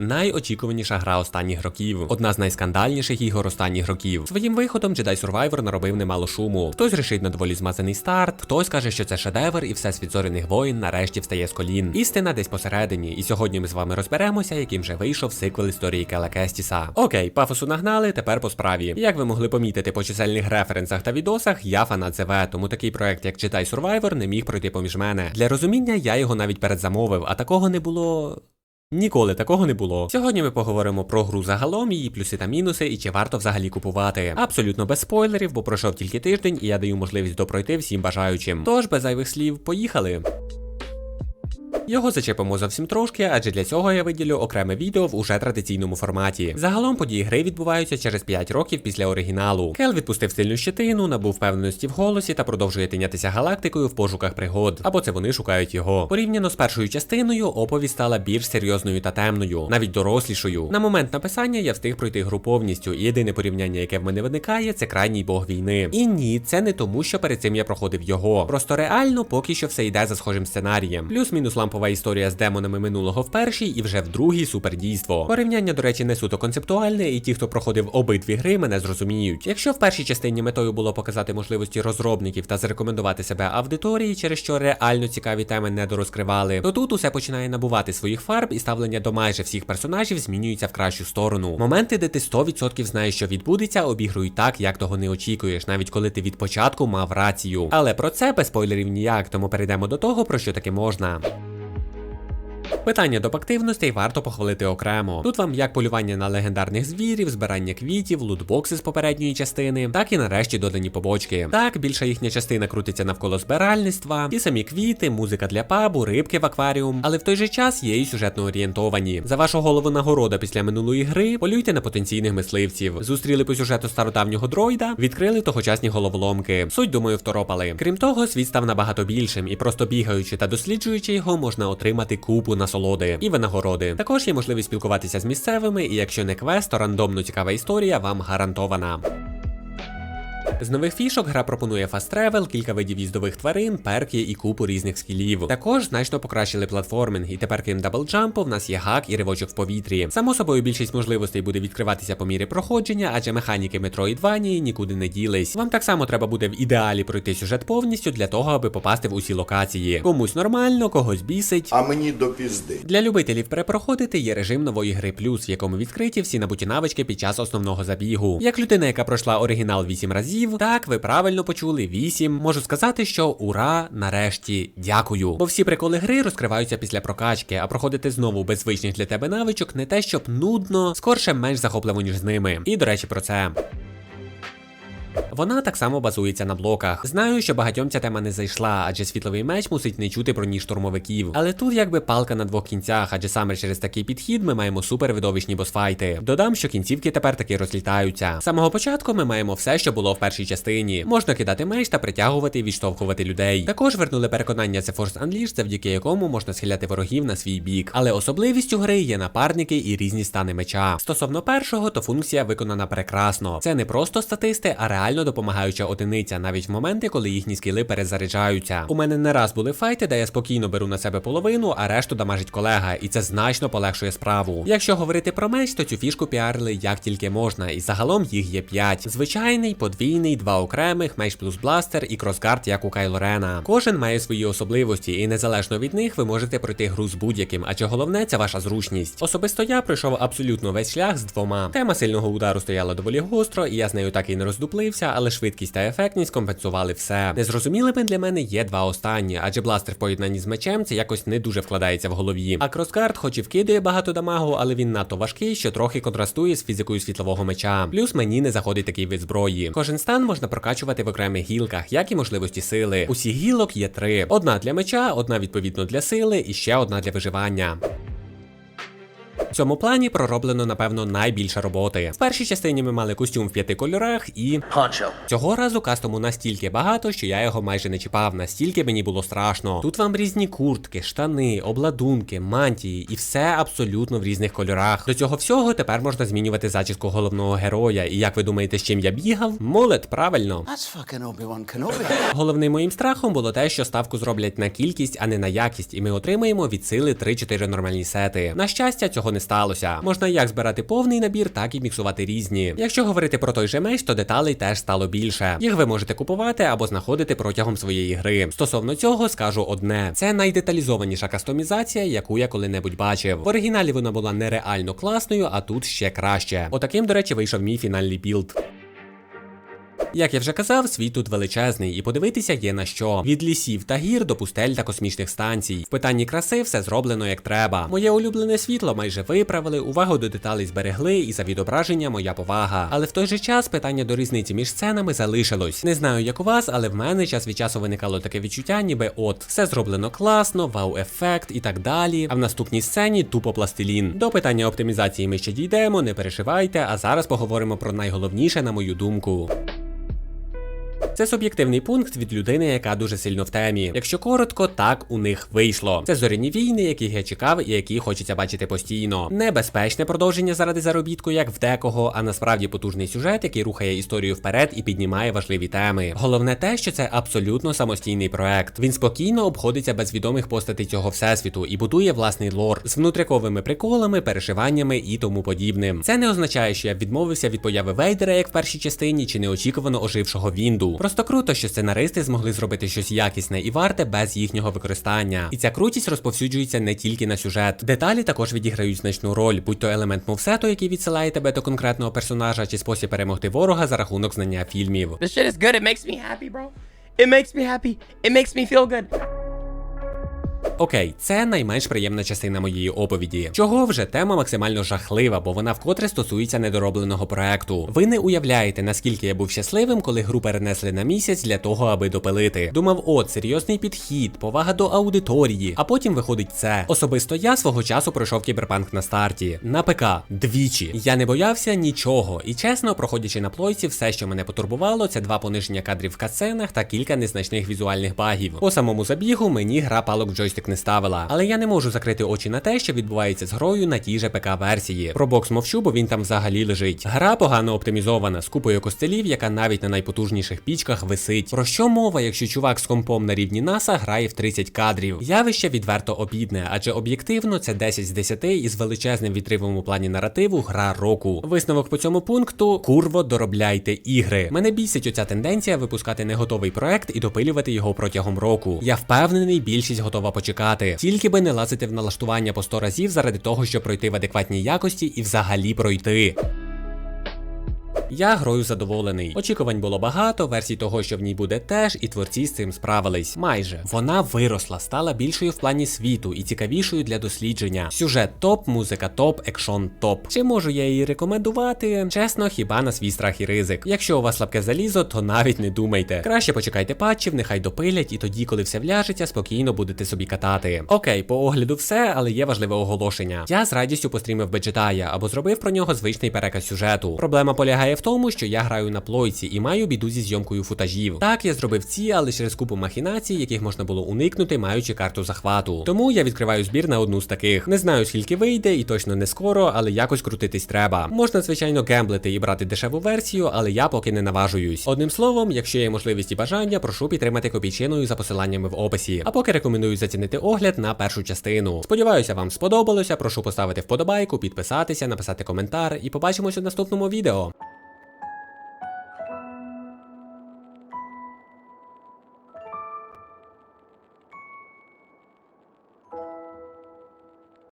Найочікуваніша гра останніх років, одна з найскандальніших ігор останніх років. Своїм виходом Jedi Survivor наробив немало шуму. Хтось рішить на доволі змазаний старт, хтось каже, що це шедевр, і всесвіт зоряних воїн нарешті встає з колін. Істина десь посередині, і сьогодні ми з вами розберемося, яким же вийшов сиквел історії Кела Кестіса. Окей, пафосу нагнали, тепер по справі. Як ви могли помітити по чисельних референсах та відосах, я фанат ЗВ, тому такий проект, як Jedi Survivor, не міг пройти поміж мене. Для розуміння я його навіть передзамовив, а такого не було. Ніколи такого не було. Сьогодні ми поговоримо про гру загалом, її плюси та мінуси, і чи варто взагалі купувати. Абсолютно без спойлерів, бо пройшов тільки тиждень, і я даю можливість допройти всім бажаючим. Тож, без зайвих слів, поїхали. Його зачепимо зовсім трошки, адже для цього я виділю окреме відео в уже традиційному форматі. Загалом події гри відбуваються через 5 років після оригіналу. Кел відпустив сильну щетину, набув впевненості в голосі та продовжує тинятися галактикою в пошуках пригод. Або це вони шукають його. Порівняно з першою частиною, оповідь стала більш серйозною та темною, навіть дорослішою. На момент написання я встиг пройти гру повністю, і єдине порівняння, яке в мене виникає, це крайній бог війни. І ні, це не тому, що перед цим я проходив його. Просто реально поки що все йде за схожим сценарієм. Плюс-мінус лампова історія з демонами минулого в першій і вже в другій супердійство. Порівняння, до речі, не суто концептуальне, і ті, хто проходив обидві гри, мене зрозуміють. Якщо в першій частині метою було показати можливості розробників та зарекомендувати себе аудиторії, через що реально цікаві теми не дорозкривали, то тут усе починає набувати своїх фарб, і ставлення до майже всіх персонажів змінюється в кращу сторону. Моменти, де ти 100% знаєш, що відбудеться, обігрують так, як того не очікуєш, навіть коли ти від початку мав рацію. Але про це без спойлерів ніяк, тому перейдемо до того, про що таке можна. Питання доп. активностей варто похвалити окремо. Тут вам як полювання на легендарних звірів, збирання квітів, лутбокси з попередньої частини, так і нарешті додані побочки. Так, більша їхня частина крутиться навколо збиральництва, ті самі квіти, музика для пабу, рибки в акваріум, але в той же час є і сюжетно орієнтовані. За вашу голову нагорода після минулої гри полюйте на потенційних мисливців. Зустріли по сюжету стародавнього дроїда, відкрили тогочасні головоломки. Суть, думаю, второпали. Крім того, світ став набагато більшим, і просто бігаючи та досліджуючи його, можна отримати купу насолоди і винагороди. Також є можливість спілкуватися з місцевими, і якщо не квест, то рандомно цікава історія вам гарантована. З нових фішок гра пропонує фаст тревел, кілька видів їздових тварин, перки і купу різних скілів. Також значно покращили платформінг, і тепер крім даблджампу, в нас є гак і ривочок в повітрі. Само собою, більшість можливостей буде відкриватися по мірі проходження, адже механіки Metroidvania нікуди не ділись. Вам так само треба буде в ідеалі пройти сюжет повністю для того, аби попасти в усі локації. Комусь нормально, когось бісить. А мені до пізди. Для любителів перепроходити є режим нової гри плюс, в якому відкриті всі набуті навички під час основного забігу. Як людина, яка пройшла оригінал 8 разів, так ви правильно почули 8. Можу сказати, що ура, нарешті, дякую. Бо всі приколи гри розкриваються після прокачки, а проходити знову без звичних для тебе навичок не те, щоб нудно, скорше менш захопливо, ніж з ними. І до речі, про це. Вона так само базується на блоках. Знаю, що багатьом ця тема не зайшла, адже світловий меч мусить не чути про ніж штурмовиків. Але тут якби палка на двох кінцях, адже саме через такий підхід ми маємо супер видовищні босфайти. Додам, що кінцівки тепер таки розлітаються. З самого початку ми маємо все, що було в першій частині. Можна кидати меч та притягувати і відштовхувати людей. Також вернули переконання The Force Unleashed, завдяки якому можна схиляти ворогів на свій бік. Але особливістю гри є напарники і різні стани меча. Стосовно першого, то функція виконана прекрасно. Це не просто статисти, а реально допомагаюча одиниця, навіть в моменти, коли їхні скіли перезаряджаються. У мене не раз були файти, де я спокійно беру на себе половину, а решту дамажить колега, і це значно полегшує справу. Якщо говорити про меч, то цю фішку піарили як тільки можна, і загалом їх є 5. Звичайний, подвійний, два окремих, меч плюс бластер і кросгард, як у Кайло Рена. Кожен має свої особливості, і незалежно від них ви можете пройти гру з будь-яким, адже головне це ваша зручність. Особисто я пройшов абсолютно весь шлях з двома. Тема сильного удару стояла доволі гостро, і я з нею так і не роздуплився, але швидкість та ефектність компенсували все. Незрозумілими для мене є два останні, адже бластер в поєднанні з мечем це якось не дуже вкладається в голові. А кросгард, хоч і вкидає багато дамагу, але він надто важкий, що трохи контрастує з фізикою світлового меча. Плюс мені не заходить такий вид зброї. Кожен стан можна прокачувати в окремих гілках, як і можливості сили. Усіх гілок є три: одна для меча, одна відповідно для сили, і ще одна для виживання. В цьому плані пророблено, напевно, найбільше роботи. В першій частині ми мали костюм в п'яти кольорах, і цього разу кастому настільки багато, що я його майже не чіпав, настільки мені було страшно. Тут вам різні куртки, штани, обладунки, мантії, і все абсолютно в різних кольорах. До цього всього тепер можна змінювати зачіску головного героя. І як ви думаєте, з чим я бігав? Молет, правильно. That's fucking Obi-Wan Kenobi. Головним моїм страхом було те, що ставку зроблять на кількість, а не на якість, і ми отримаємо від сили 3-4 нормальні сети. На щастя, цього не не сталося. Можна як збирати повний набір, так і міксувати різні. Якщо говорити про той же меч, то деталей теж стало більше. Їх ви можете купувати або знаходити протягом своєї гри. Стосовно цього скажу одне: це найдеталізованіша кастомізація, яку я коли-небудь бачив. В оригіналі вона була нереально класною, а тут ще краще. Отаким, до речі, вийшов мій фінальний білд. Як я вже казав, світ тут величезний, і подивитися є на що. Від лісів та гір до пустель та космічних станцій. В питанні краси все зроблено як треба. Моє улюблене світло майже виправили, увагу до деталей зберегли, і за відображення моя повага. Але в той же час питання до різниці між сценами залишилось. Не знаю, як у вас, але в мене час від часу виникало таке відчуття, ніби от все зроблено класно, вау-ефект і так далі. А в наступній сцені тупо пластилін. До питання оптимізації ми ще дійдемо, не переживайте. А зараз поговоримо про найголовніше, на мою думку. Це суб'єктивний пункт від людини, яка дуже сильно в темі. Якщо коротко, так у них вийшло. Це зоряні війни, яких я чекав і які хочеться бачити постійно. Небезпечне продовження заради заробітку, як в декого, а насправді потужний сюжет, який рухає історію вперед і піднімає важливі теми. Головне те, що це абсолютно самостійний проект. Він спокійно обходиться без відомих постатей цього всесвіту і будує власний лор з внутряковими приколами, перешиваннями і тому подібним. Це не означає, що я відмовився від появи Вейдера, як в першій частині, чи неочікувано ожившого Вінду. Просто круто, що сценаристи змогли зробити щось якісне і варте без їхнього використання. І ця крутість розповсюджується не тільки на сюжет. Деталі також відіграють значну роль, будь то елемент мовсету, який відсилає тебе до конкретного персонажа, чи спосіб перемогти ворога за рахунок знання фільмів. This shit is good. It makes me happy, bro. It makes me happy. It makes me feel good. Окей, це найменш приємна частина моєї оповіді. Чого вже тема максимально жахлива, бо вона вкотре стосується недоробленого проекту. Ви не уявляєте, наскільки я був щасливим, коли гру перенесли на місяць для того, аби допилити. Думав, от серйозний підхід, повага до аудиторії. А потім виходить це. Особисто я свого часу пройшов кіберпанк на старті. На ПК двічі. Я не боявся нічого. І чесно, проходячи на плойці, все, що мене потурбувало, це два пониження кадрів в катсценах та кілька незначних візуальних багів. По самому забігу мені гра палок в джойстик не ставила. Але я не можу закрити очі на те, що відбувається з грою на тій же ПК-версії. Про бокс мовчу, бо він там взагалі лежить. Гра погано оптимізована, з купою костелів, яка навіть на найпотужніших пічках висить. Про що мова, якщо чувак з компом на рівні НАСА грає в 30 кадрів? Явище відверто обідне, адже об'єктивно це 10 з 10 із величезним відривом у плані наративу гра року. Висновок по цьому пункту курво доробляйте ігри. Мене бісить оця тенденція випускати не готовий проект і допилювати його протягом року. Я впевнений, більшість готова почекати. Тільки би не лазити в налаштування по 100 разів заради того, щоб пройти в адекватній якості і взагалі пройти. Я грою задоволений. Очікувань було багато, версій того, що в ній буде теж, і творці з цим справились. Майже вона виросла, стала більшою в плані світу і цікавішою для дослідження. Сюжет топ, музика топ, екшон топ. Чи можу я її рекомендувати? Чесно, хіба на свій страх і ризик. Якщо у вас слабке залізо, то навіть не думайте. Краще почекайте патчів, нехай допилять, і тоді, коли все вляжеться, спокійно будете собі катати. Окей, по огляду все, але є важливе оголошення. Я з радістю пострімив Беджетая або зробив про нього звичний переказ сюжету. Проблема полягає в тому, що я граю на плойці і маю біду зі зйомкою футажів. Так, я зробив ці, але через купу махінацій, яких можна було уникнути, маючи карту захвату. Тому я відкриваю збір на одну з таких. Не знаю, скільки вийде, і точно не скоро, але якось крутитись треба. Можна, звичайно, гемблити і брати дешеву версію, але я поки не наважуюсь. Одним словом, якщо є можливість і бажання, прошу підтримати копійчиною за посиланнями в описі. А поки рекомендую зацінити огляд на першу частину. Сподіваюся, вам сподобалося. Прошу поставити вподобайку, підписатися, написати коментар і побачимось у наступному відео.